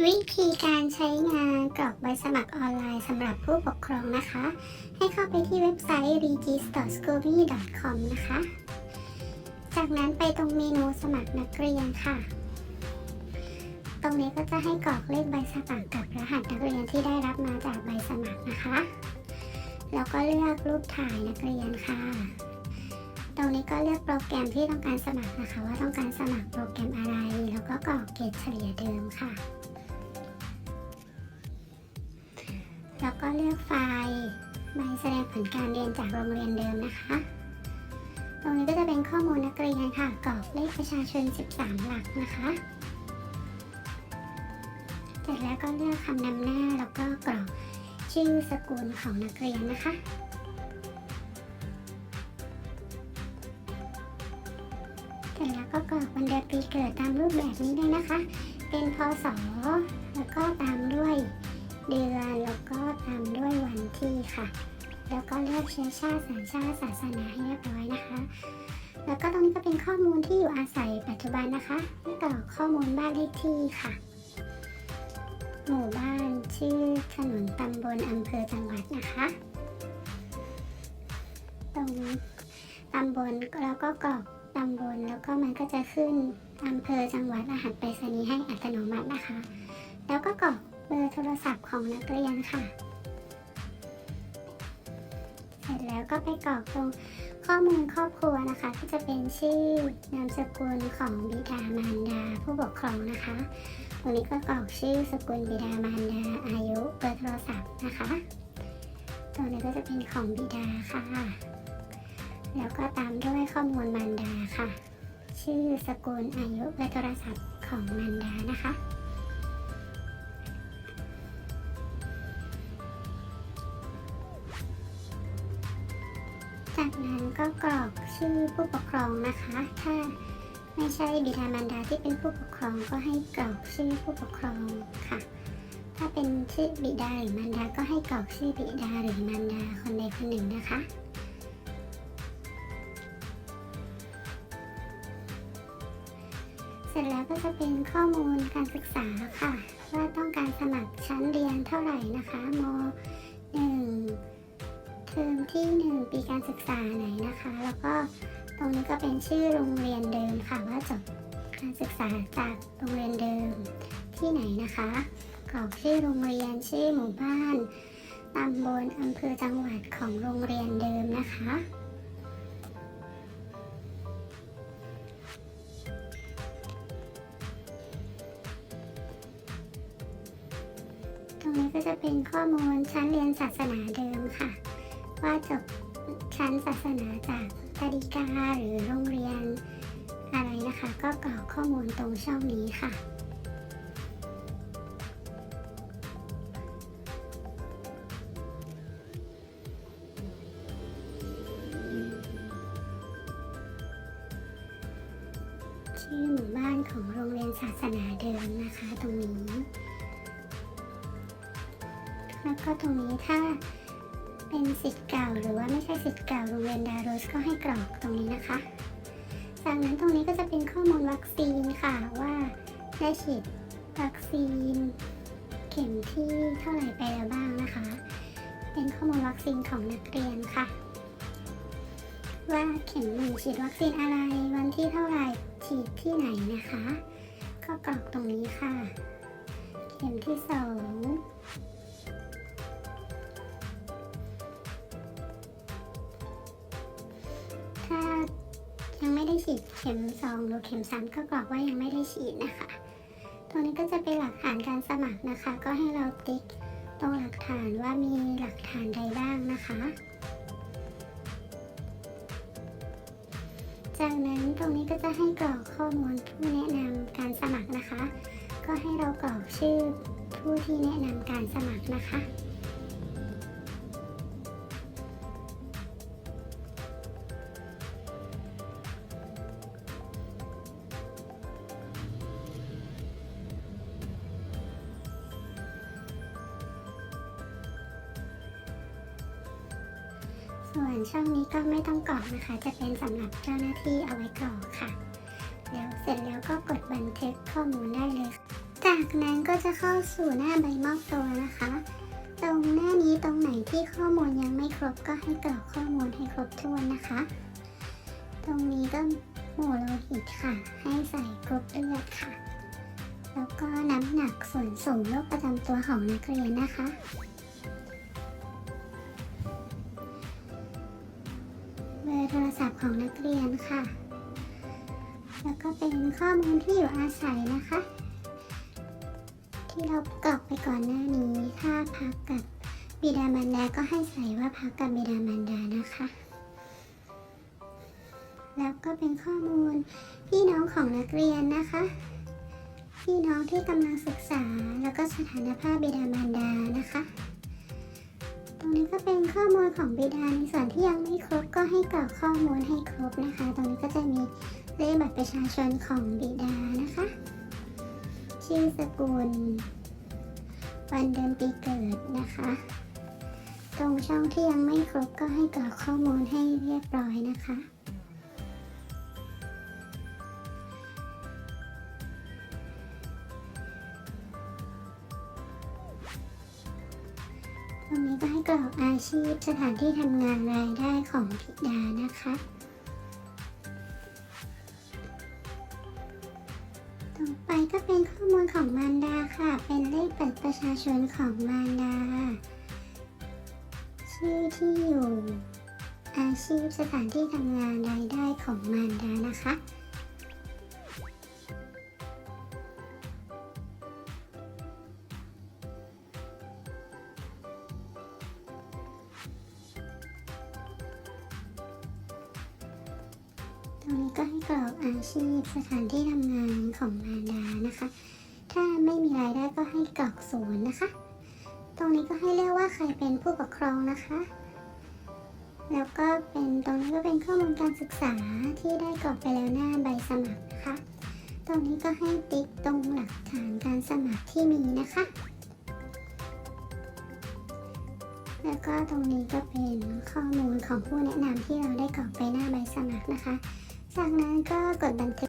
วิธีการใช้งานกรอกใบสมัครออนไลน์สำหรับผู้ปกครองนะคะ ให้เข้าไปที่เว็บไซต์ regis.scooby.com นะคะ จากนั้นไปตรงเมนูสมัครนักเรียนค่ะ ตรงนี้ก็จะให้กรอกเลขใบสมัครกับรหัสนักเรียนที่ได้รับมาจากใบสมัครนะคะ แล้วก็เลือกรูปถ่ายนักเรียนค่ะ ตรงนี้ก็เลือกโปรแกรมที่ต้องการสมัครนะคะ ว่าต้องการสมัครโปรแกรมอะไร แล้วก็กรอกเกรดเฉลี่ยเดิมค่ะ แล้วก็เลือกไฟล์ใบแสดงผลการเรียนจากโรงเรียนเดิมนะคะ ตรงนี้ก็จะเป็นข้อมูลนักเรียนค่ะกรอกเลขประชาชน 13 หลักนะคะ เสร็จแล้วก็เลือกคำนำหน้าแล้วก็กรอกชื่อสกุลของนักเรียนนะคะเสร็จแล้วก็กรอกวันเดือนปีเกิดตามรูปแบบนี้เลยนะคะ เป็นพศแล้วก็ตามด้วย เดือนแล้วก็ตามด้วยวันที่ค่ะ แล้วก็เลือกเชื้อชาติสัญชาติศาสนาให้เรียบร้อยนะคะ แล้วก็ตรงนี้ก็เป็นข้อมูลที่อยู่อาศัยปัจจุบันนะคะให้กรอข้อมูลบ้านเลขที่ค่ะ หมู่บ้านชื่อถนนตำบลอำเภอจังหวัดนะคะ ตรงตำบลแล้วก็กรอกตำบลแล้วก็มันก็จะขึ้นอำเภอจังหวัดรหัสไปรษณีย์ให้อัตโนมัตินะคะ แล้วก็กรอก บอร์โทรศัพท์ของนักเรียนค่ะ เสร็จแล้วก็ไปกรอกตรงข้อมูลครอบครัวนะคะ ก็จะเป็นชื่อนามสกุลของบิดามารดาผู้ปกครองนะคะตรงนี้ก็กรอกชื่อสกุลบิดามารดาอายุเบอร์โทรศัพท์นะคะตรงนี้ก็จะเป็นของบิดาค่ะ แล้วก็ตามด้วยข้อมูลมารดาค่ะ ชื่อสกุลอายุเบอร์โทรศัพท์ของมารดานะคะ จากนั้นก็กรอกชื่อผู้ปกครองนะคะ ถ้าไม่ใช่บิดามารดาที่เป็นผู้ปกครองก็ให้กรอกชื่อผู้ปกครองค่ะ ถ้าเป็นชื่อบิดาหรือมารดาก็ให้กรอกชื่อบิดาหรือมารดาคนใดคนหนึ่งนะคะเสร็จแล้วก็จะเป็นข้อมูลการศึกษาค่ะ ว่าต้องการสมัครชั้นเรียนเท่าไหร่นะคะม .1 เทอม ที่ 1 ปีการศึกษาไหนนะคะ แล้วก็ตรงนี้ก็เป็นชื่อโรงเรียนเดิมค่ะว่าจบการศึกษาจากโรงเรียนเดิมที่ไหนนะคะกรอกชื่อโรงเรียนชื่อหมู่บ้านตำบลอำเภอจังหวัดของโรงเรียนเดิมนะคะตรงนี้ก็จะเป็นข้อมูลชั้นเรียนศาสนาเดิมค่ะ ว่าจบชั้นศาสนาจากตาดิกาหรือโรงเรียนอะไรนะคะ ก็กรอกข้อมูลตรงช่องนี้ค่ะ ชื่อหมู่บ้านของโรงเรียนศาสนาเดิมนะคะตรงนี้ แล้วก็ตรงนี้ถ้า เป็นสิทธิ์เก่าหรือว่าไม่ใช่สิทธิ์เก่าโรงเรียนดารุสก็ให้กรอกตรงนี้นะคะ จากนั้นตรงนี้ก็จะเป็นข้อมูลวัคซีนค่ะว่าได้ฉีดวัคซีน เข็มที่เท่าไหร่ไปแล้วบ้างนะคะ เป็นข้อมูลวัคซีนของนักเรียนค่ะ ว่าเข็มหนึ่งฉีดวัคซีนอะไรวันที่เท่าไหร่ฉีดที่ไหนนะคะ ก็กรอกตรงนี้ค่ะ เข็มที่สอง ถ้ายังไม่ได้ฉีดเข็มสองหรือเข็มสามก็กรอกว่ายังไม่ได้ฉีดนะคะ ตรงนี้ก็จะเป็นหลักฐานการสมัครนะคะ ก็ให้เราติ๊กตรงหลักฐานว่ามีหลักฐานใดบ้างนะคะ จากนั้นตรงนี้ก็จะให้กรอกข้อมูลผู้แนะนำการสมัครนะคะ ก็ให้เรากรอกชื่อผู้ที่แนะนำการสมัครนะคะ วนช่องนี้ก็ไม่ต้องกรอกนะคะ จะเป็นสำหรับเจ้าหน้าที่เอาไว้กรอกค่ะ แล้วเสร็จแล้วก็กดบันทึกข้อมูลได้เลย จากนั้นก็จะเข้าสู่หน้าใบมอบตัวนะคะ ตรงหน้านี้ตรงไหนที่ข้อมูลยังไม่ครบก็ให้กรอกข้อมูลให้ครบถ้วนนะคะ ตรงนี้ก็หมู่โลหิตค่ะ ให้ใส่กรุ๊ปเลือดค่ะ แล้วก็น้ำหนักส่วนสูงโรคประจำตัวของนักเรียนนะคะ ร์โทรศัพท์ของนักเรียนค่ะ แล้วก็เป็นข้อมูลที่อยู่อาศัยนะคะ ที่เรากรอกไปก่อนหน้านี้ ถ้าพักกับบิดามารดาก็ให้ใส่ว่าพักกับบิดามารดานะคะ แล้วก็เป็นข้อมูลพี่น้องของนักเรียนนะคะ พี่น้องที่กำลังศึกษาแล้วก็สถานภาพบิดามารดานะคะ นี้ก็เป็นข้อมูลของบิดาในส่วนที่ยังไม่ครบก็ให้กรอกข้อมูลให้ครบนะคะ ตรงนี้ก็จะมีเลขบัตรประชาชนของบิดานะคะ ชื่อสกุล วันเดือนปีเกิดนะคะ ตรงช่องที่ยังไม่ครบก็ให้กรอกข้อมูลให้เรียบร้อยนะคะ รงนี้ก็ให้กรอกอาชีพสถานที่ทำงานรายได้ของบิดานะคะ ต่อไปก็เป็นข้อมูลของมารดาค่ะ เป็นเลขบัตรประชาชนของมารดา ชื่อที่อยู่ อาชีพสถานที่ทำงานรายได้ของมารดานะคะ ตรงนี้ก็ให้กรอกอาชีพสถานที่ทำงานของมารดานะคะ ถ้าไม่มีรายได้ก็ให้กรอกศูนย์นะคะ ตรงนี้ก็ให้เลือกว่าใครเป็นผู้ปกครองนะคะ แล้วก็เป็นตรงนี้ก็เป็นข้อมูลการศึกษาที่ได้กรอกไปแล้วหน้าใบสมัครนะคะ ตรงนี้ก็ให้ติ๊กตรงหลักฐานการสมัครที่มีนะคะ แล้วก็ตรงนี้ก็เป็นข้อมูลของผู้แนะนำที่เราได้กรอกไปหน้าใบสมัครนะคะ จากนั้นก็กดบันทึก